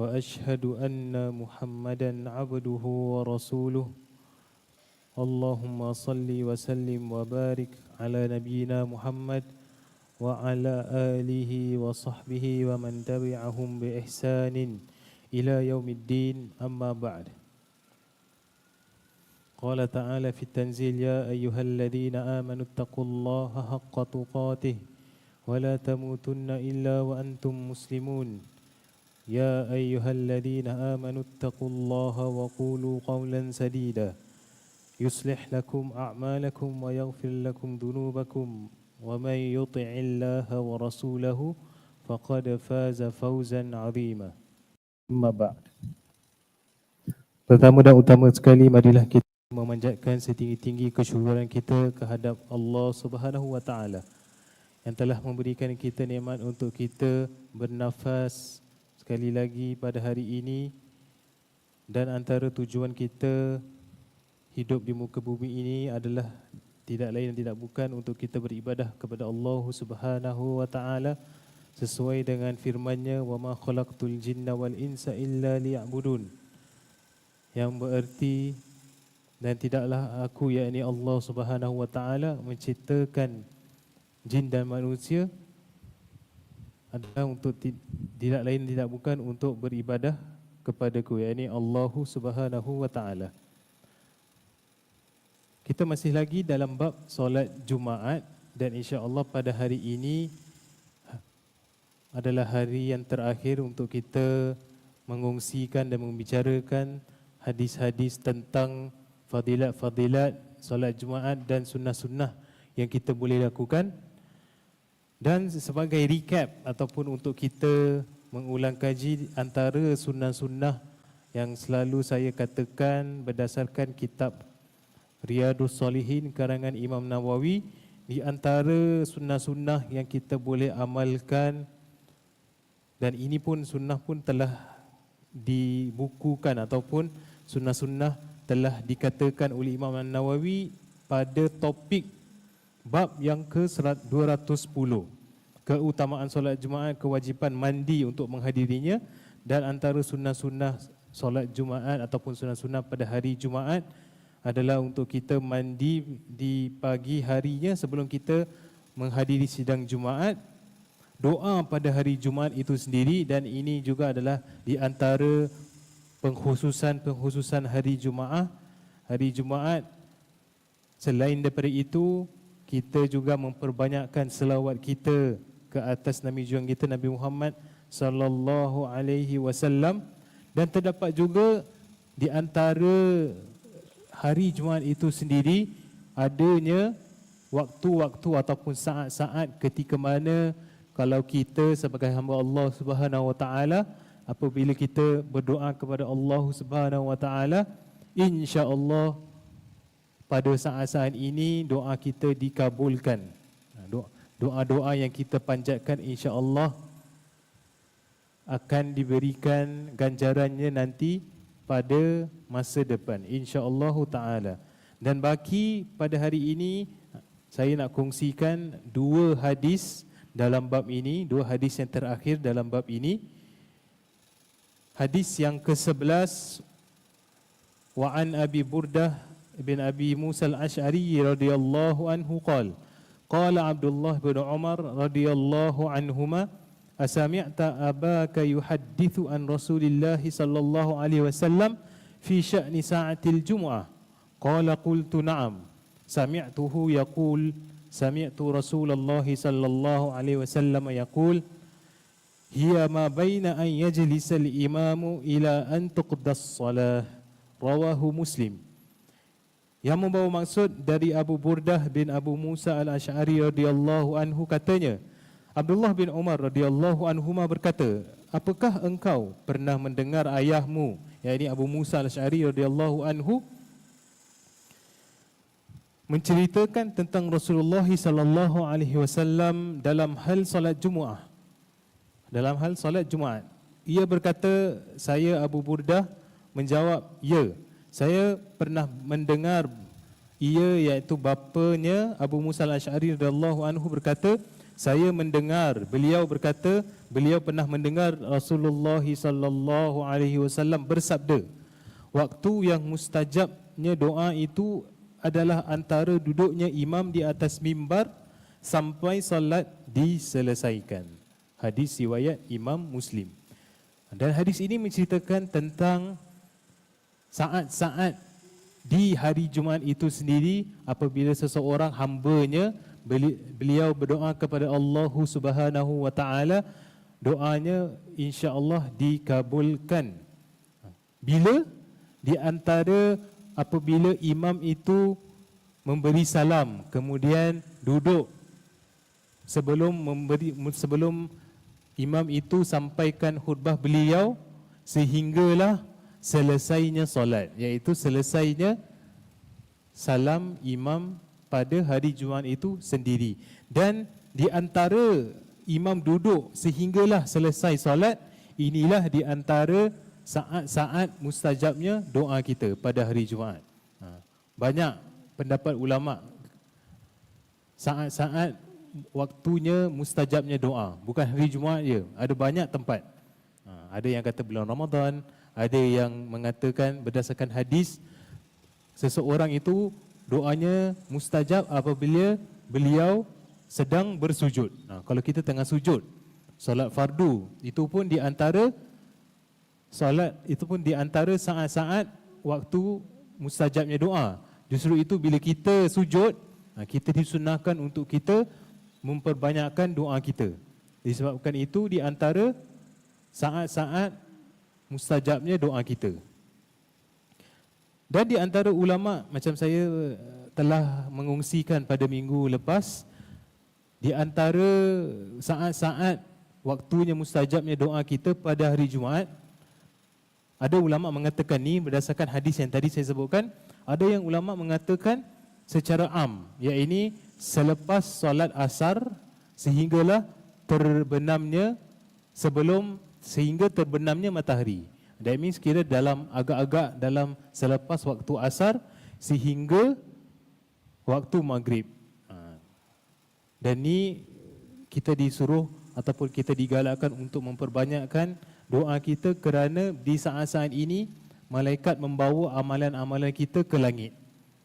وأشهد أن محمدا عبده ورسوله. اللهم صل وسلم وبارك على نبينا محمد وعلى آله وصحبه ومن تبعهم بإحسان إلى يوم الدين. أما بعد قال تعالى في التنزيل يا أيها الذين آمنوا اتقوا الله حق تقاته ولا تموتن إلا وأنتم مسلمون. يا أيها الذين آمنوا اتقوا الله وقولوا قولا سديدا يصلح لكم أعمالكم ويغفر لكم ذنوبكم ومن يطع الله ورسوله فقد فاز فوزا عظيما أما بعد Pertama dan utama sekali marilah kita memanjatkan setinggi-tinggi kesyukuran kita kehadap Allah Subhanahu wa taala yang telah memberikan kita nikmat untuk kita bernafas sekali lagi pada hari ini dan antara tujuan kita hidup di muka bumi ini adalah tidak lain dan tidak bukan untuk kita beribadah kepada Allah Subhanahu wa taala sesuai dengan firman-Nya wa ma khalaqtul jinna wal insa illa liya'budun. Yang bererti dan tidaklah aku yakni Allah Subhanahu wa taala menciptakan jin dan manusia adalah untuk tidak lain tidak bukan untuk beribadah kepadaku yakni Allah Subhanahu wa taala. Kita masih lagi dalam bab solat Jumaat dan insya-Allah pada hari ini adalah hari yang terakhir untuk kita mengongsikan dan membicarakan hadis-hadis tentang fadilat-fadilat solat Jumaat dan sunnah-sunnah yang kita boleh lakukan dan sebagai recap ataupun untuk kita mengulang kaji antara sunnah-sunnah yang selalu saya katakan berdasarkan kitab Riyadus Salihin karangan Imam Nawawi di antara sunnah-sunnah yang kita boleh amalkan dan ini pun sunnah pun telah dibukukan ataupun sunnah-sunnah telah dikatakan oleh Imam Nawawi pada topik Bab yang ke-210 Keutamaan solat Jumaat Kewajipan mandi untuk menghadirinya Dan antara sunnah-sunnah solat Jumaat Ataupun sunnah-sunnah pada hari Jumaat Adalah untuk kita mandi di pagi harinya Sebelum kita menghadiri sidang Jumaat. Doa pada hari Jumaat itu sendiri Dan ini juga adalah di antara pengkhususan-pengkhususan hari Jumaat. Hari Jumaat Selain daripada itu kita juga memperbanyakkan selawat kita ke atas Nabi juang kita Nabi Muhammad sallallahu alaihi wasallam. Dan terdapat juga di antara hari Jumaat itu sendiri adanya waktu-waktu ataupun saat-saat ketika mana kalau kita sebagai hamba Allah Subhanahu wa taala apabila kita berdoa kepada Allah Subhanahu wa taala insya-Allah pada saat-saat ini doa kita dikabulkan. Doa-doa yang kita panjatkan insya-Allah akan diberikan ganjarannya nanti pada masa depan insya-Allah taala. Dan baki pada hari ini saya nak kongsikan dua hadis dalam bab ini, dua hadis yang terakhir dalam bab ini. Hadis yang ke-11 wa an Abi Burdah bin Abi Musa al-Ash'ari radhiyallahu anhu qala qala Abdullah bin Umar radhiyallahu anhuma asami'ta abaka yuhaddithu an Rasulillah sallallahu alaihi wasallam fi sya'ni sa'atil jum'ah qala qultu na'am. Sami'tuhu yaqul sami'tu Rasulullah sallallahu alaihi wasallam yaqul hiya ma baina an yajlisa al-imamu ila an tuqdas salah rawahu muslim yang membawa maksud dari Abu Burdah bin Abu Musa al-Ash'ari radhiyallahu anhu katanya Abdullah bin Umar radhiyallahu anhu berkata apakah engkau pernah mendengar ayahmu yakni Abu Musa Al-Asy'ari radhiyallahu anhu menceritakan tentang Rasulullah sallallahu alaihi wasallam dalam hal salat Jumaat. Dalam hal salat Jumaat. Ia berkata, saya Abu Burdah menjawab, ya. Saya pernah mendengar ia iaitu bapanya Abu Musa al-Ash'ari radhiyallahu anhu berkata, saya mendengar beliau berkata, beliau pernah mendengar Rasulullah sallallahu alaihi wasallam bersabda, waktu yang mustajabnya doa itu adalah antara duduknya imam di atas mimbar sampai salat diselesaikan. Hadis riwayat Imam Muslim. Dan hadis ini menceritakan tentang saat-saat di hari Jumaat itu sendiri apabila seseorang hambanya beliau berdoa kepada Allah Subhanahu wa taala doanya insya-Allah dikabulkan. Bila di antara apabila imam itu memberi salam kemudian duduk sebelum memberi sebelum imam itu sampaikan khutbah beliau sehinggalah selesainya solat iaitu selesainya salam imam pada hari Jumaat itu sendiri dan di antara imam duduk sehinggalah selesai solat inilah di antara saat-saat mustajabnya doa kita pada hari Jumaat. Ha. Banyak pendapat ulama saat-saat waktunya mustajabnya doa, bukan hari Jumaat je, ada banyak tempat. Ha. Ada yang kata bulan Ramadan, ada yang mengatakan berdasarkan hadis seseorang itu doanya mustajab apabila beliau sedang bersujud. Ha. Kalau kita tengah sujud, solat fardu, itu pun di antara Salat itu pun di antara saat-saat waktu mustajabnya doa. Justru itu bila kita sujud, kita disunahkan untuk kita memperbanyakkan doa kita. Disebabkan itu di antara saat-saat mustajabnya doa kita. Dan di antara ulama macam saya telah mengungsikan pada minggu lepas di antara saat-saat waktunya mustajabnya doa kita pada hari Jumaat ada ulama mengatakan ni berdasarkan hadis yang tadi saya sebutkan, ada yang ulama mengatakan secara am, iaitu selepas solat asar sehinggalah terbenamnya sebelum sehingga terbenamnya matahari. That means kira dalam agak-agak dalam selepas waktu asar sehingga waktu maghrib. Ha. Dan ni kita disuruh ataupun kita digalakkan untuk memperbanyakkan doa kita kerana di saat-saat ini malaikat membawa amalan-amalan kita ke langit.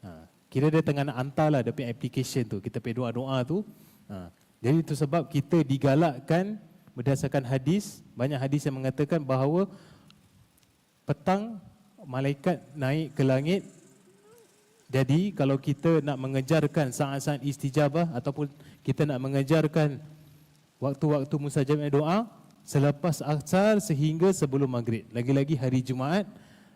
Ha, kira dia tengah nak hantar lah dia application tu, kita pergi doa-doa tu. Ha, jadi itu sebab kita digalakkan berdasarkan hadis, banyak hadis yang mengatakan bahawa petang malaikat naik ke langit. Jadi kalau kita nak mengejarkan saat-saat istijabah ataupun kita nak mengejarkan waktu-waktu musajabah doa, selepas asar sehingga sebelum maghrib. Lagi-lagi hari Jumaat,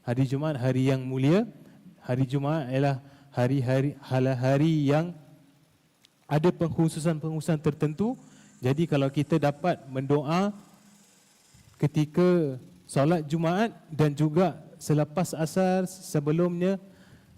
hari Jumaat hari yang mulia. Hari Jumaat ialah hari-hari hari yang ada pengkhususan-pengkhususan tertentu. Jadi kalau kita dapat mendoa ketika solat Jumaat dan juga selepas asar sebelumnya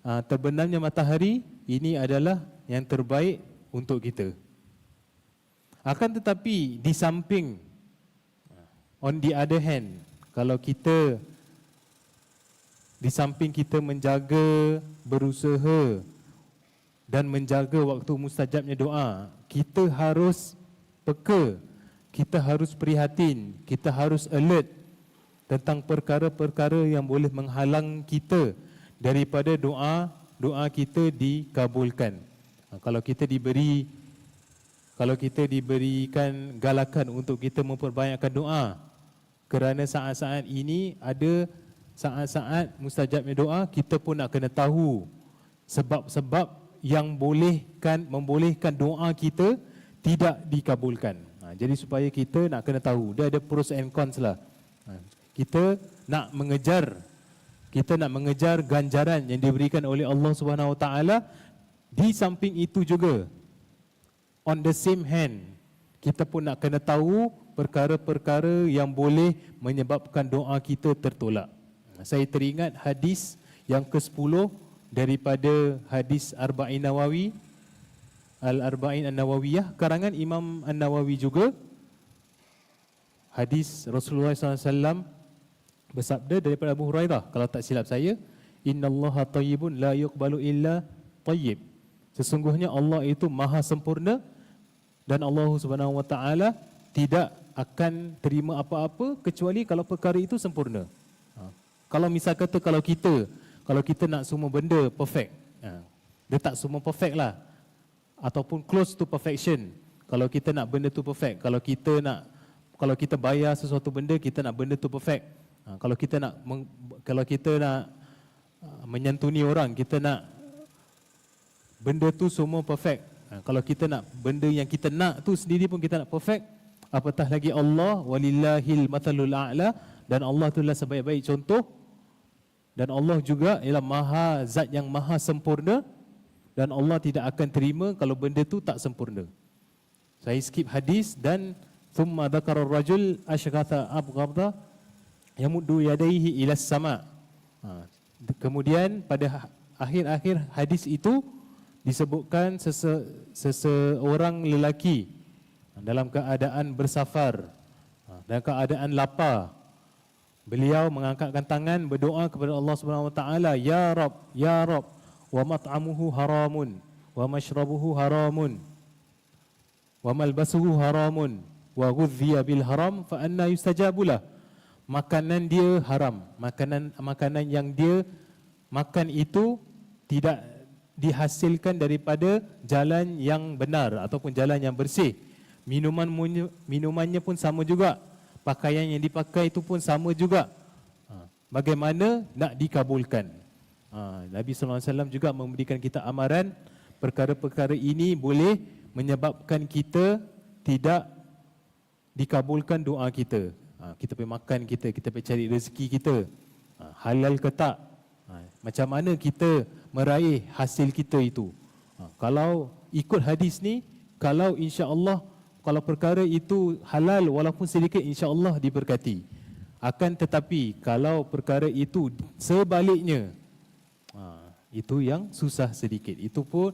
ah, terbenamnya matahari, ini adalah yang terbaik untuk kita. Akan tetapi di samping On the other hand, kalau kita di samping kita menjaga, berusaha dan menjaga waktu mustajabnya doa, kita harus peka, kita harus prihatin, kita harus alert tentang perkara-perkara yang boleh menghalang kita daripada doa doa kita dikabulkan. Ha, kalau kita diberi kalau kita diberikan galakan untuk kita memperbanyakkan doa, kerana saat-saat ini ada saat-saat mustajabnya doa kita pun nak kena tahu sebab-sebab yang bolehkan membolehkan doa kita tidak dikabulkan. Ha, jadi supaya kita nak kena tahu dia ada pros and cons lah. Ha, kita nak mengejar kita nak mengejar ganjaran yang diberikan oleh Allah Subhanahu Wa Taala di samping itu juga on the same hand kita pun nak kena tahu perkara-perkara yang boleh menyebabkan doa kita tertolak. Saya teringat hadis yang ke-10 daripada hadis Arba'in Nawawi Al-Arba'in An-Nawawiyah karangan Imam An-Nawawi juga hadis Rasulullah SAW bersabda daripada Abu Hurairah kalau tak silap saya innallaha tayyibun la yuqbalu illa tayyib sesungguhnya Allah itu maha sempurna dan Allah Subhanahu wa taala tidak akan terima apa-apa kecuali kalau perkara itu sempurna. Ha. Kalau misal kata kalau kita kalau kita nak semua benda perfect. Ha. Dia tak semua perfect lah. Ataupun close to perfection. Kalau kita nak benda tu perfect. Kalau kita nak kalau kita bayar sesuatu benda kita nak benda tu perfect. Ha. Kalau kita nak kalau kita nak uh, menyantuni orang, kita nak benda tu semua perfect. Ha, kalau kita nak benda yang kita nak tu sendiri pun kita nak perfect, apatah lagi Allah walillahil mathalul a'la dan Allah itulah sebaik-baik contoh dan Allah juga ialah maha zat yang maha sempurna dan Allah tidak akan terima kalau benda tu tak sempurna. Saya skip hadis dan thumma dzakara ar-rajul ashghatha abghadha yamuddu yadayhi ila sama. Ha, kemudian pada akhir-akhir hadis itu disebutkan sese, seseorang lelaki dalam keadaan bersafar ha, dalam keadaan lapar beliau mengangkatkan tangan berdoa kepada Allah Subhanahu wa taala ya rab ya rab haramun wa malbasuhu haramun wa ghudhiya bil haram fa anna yustajabulah makanan dia haram makanan makanan yang dia makan itu tidak dihasilkan daripada jalan yang benar ataupun jalan yang bersih. Minuman minumannya pun sama juga. Pakaian yang dipakai itu pun sama juga. Ha, bagaimana nak dikabulkan? Ha, Nabi SAW juga memberikan kita amaran perkara-perkara ini boleh menyebabkan kita tidak dikabulkan doa kita. Ha, kita pergi makan kita, kita pergi cari rezeki kita. Halal ke tak? Macam mana kita meraih hasil kita itu. Ha, kalau ikut hadis ni, kalau insya Allah kalau perkara itu halal walaupun sedikit insya Allah diberkati. Akan tetapi kalau perkara itu sebaliknya, ha, itu yang susah sedikit. Itu pun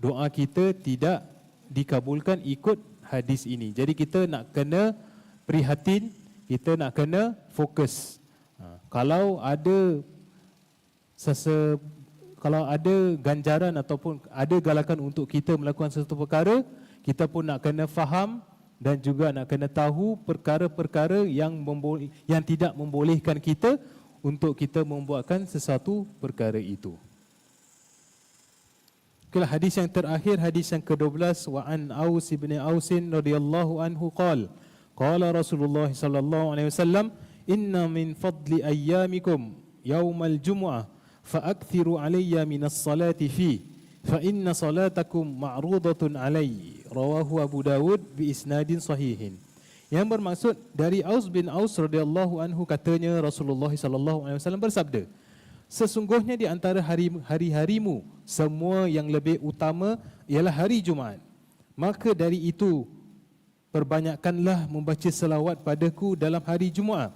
doa kita tidak dikabulkan ikut hadis ini. Jadi kita nak kena prihatin, kita nak kena fokus. Ha, kalau ada sese kalau ada ganjaran ataupun ada galakan untuk kita melakukan sesuatu perkara, kita pun nak kena faham dan juga nak kena tahu perkara-perkara yang yang tidak membolehkan kita untuk kita membuatkan sesuatu perkara itu. Okay, hadis yang terakhir hadis yang ke-12 wa an Aus bin Aus radhiyallahu anhu qala qala Rasulullah sallallahu alaihi wasallam inna min fadli ayyamikum yaumal jumu'ah fa aktsiru alayya min as-salati fi fa inna salatakum ma'rudatun alayy rawahu Abu Dawud bi isnadin sahihin. Yang bermaksud dari Aus bin Aus radhiyallahu anhu katanya Rasulullah sallallahu alaihi wasallam bersabda sesungguhnya di antara hari hari-harimu semua yang lebih utama ialah hari Jumaat maka dari itu perbanyakkanlah membaca selawat padaku dalam hari Jumaat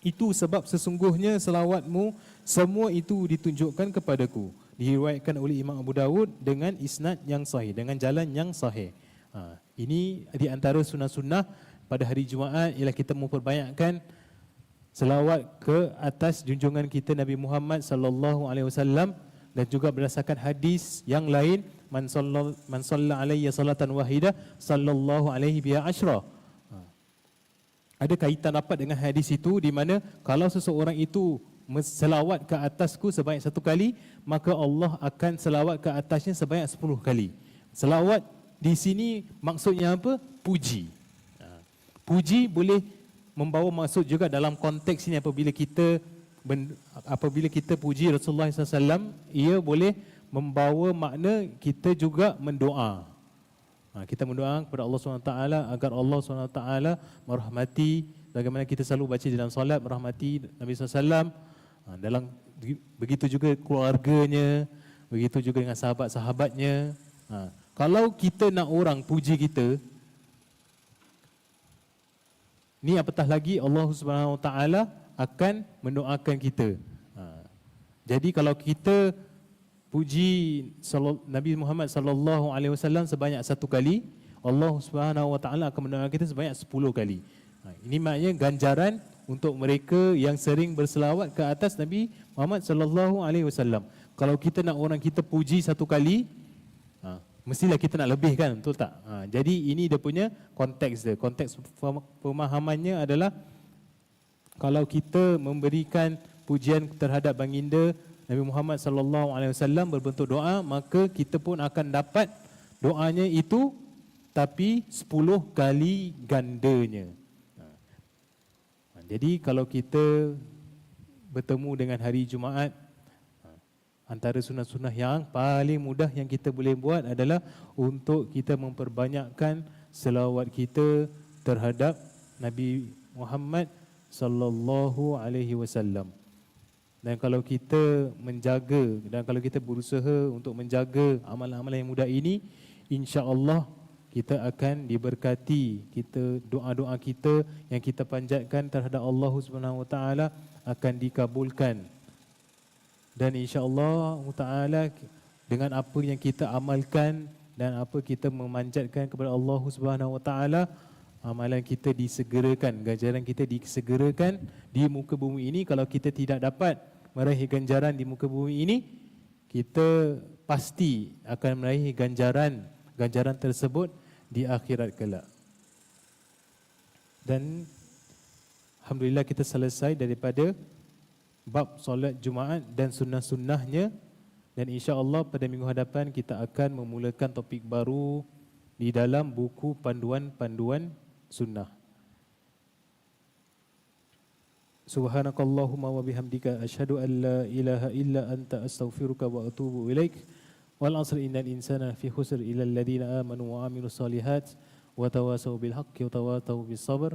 itu sebab sesungguhnya selawatmu semua itu ditunjukkan kepadaku. Diriwayatkan oleh Imam Abu Dawud dengan isnad yang sahih, dengan jalan yang sahih. Ha, ini di antara sunnah-sunnah pada hari Jumaat ialah kita memperbanyakkan selawat ke atas junjungan kita Nabi Muhammad sallallahu alaihi wasallam dan juga berdasarkan hadis yang lain man sallallahu man salla alayya salatan wahidah sallallahu alaihi bi asyra ada kaitan dapat dengan hadis itu di mana kalau seseorang itu selawat ke atasku sebanyak satu kali maka Allah akan selawat ke atasnya sebanyak sepuluh kali. Selawat di sini maksudnya apa? Puji. Ha. Puji boleh membawa maksud juga dalam konteks ini apabila kita apabila kita puji Rasulullah SAW, ia boleh membawa makna kita juga mendoa. Ha, kita mendoa kepada Allah SWT agar Allah SWT merahmati bagaimana kita selalu baca dalam solat merahmati Nabi SAW ha, dalam begitu juga keluarganya begitu juga dengan sahabat-sahabatnya ha, kalau kita nak orang puji kita Ni apatah lagi Allah Subhanahu Wa Taala akan mendoakan kita. Ha. Jadi kalau kita puji Nabi Muhammad sallallahu alaihi wasallam sebanyak satu kali, Allah Subhanahu Wa Taala akan mendoakan kita sebanyak sepuluh kali. Ha. Ini maknanya ganjaran untuk mereka yang sering berselawat ke atas Nabi Muhammad sallallahu alaihi wasallam. Kalau kita nak orang kita puji satu kali, mestilah kita nak lebih kan, betul tak? Ha, jadi ini dia punya konteks dia. Konteks pemahamannya adalah kalau kita memberikan pujian terhadap baginda Nabi Muhammad sallallahu alaihi wasallam berbentuk doa, maka kita pun akan dapat doanya itu tapi 10 kali gandanya. Jadi kalau kita bertemu dengan hari Jumaat antara sunnah-sunnah yang paling mudah yang kita boleh buat adalah untuk kita memperbanyakkan selawat kita terhadap Nabi Muhammad sallallahu alaihi wasallam. Dan kalau kita menjaga dan kalau kita berusaha untuk menjaga amalan-amalan yang mudah ini, insya-Allah kita akan diberkati kita doa-doa kita yang kita panjatkan terhadap Allah Subhanahu Wa Taala akan dikabulkan dan insya-Allah taala dengan apa yang kita amalkan dan apa kita memanjatkan kepada Allah Subhanahu Wa Taala amalan kita disegerakan ganjaran kita disegerakan di muka bumi ini kalau kita tidak dapat meraih ganjaran di muka bumi ini kita pasti akan meraih ganjaran ganjaran tersebut di akhirat kelak. Dan alhamdulillah kita selesai daripada bab solat Jumaat dan sunnah-sunnahnya dan insya-Allah pada minggu hadapan kita akan memulakan topik baru di dalam buku panduan-panduan sunnah. Subhanakallahumma wa bihamdika asyhadu an la ilaha illa anta astaghfiruka wa atubu ilaik. Wal asr innal insana fi khusr illa alladhina amanu wa amilus salihat wa tawasaw bil haqqi wa tawasaw bis sabr.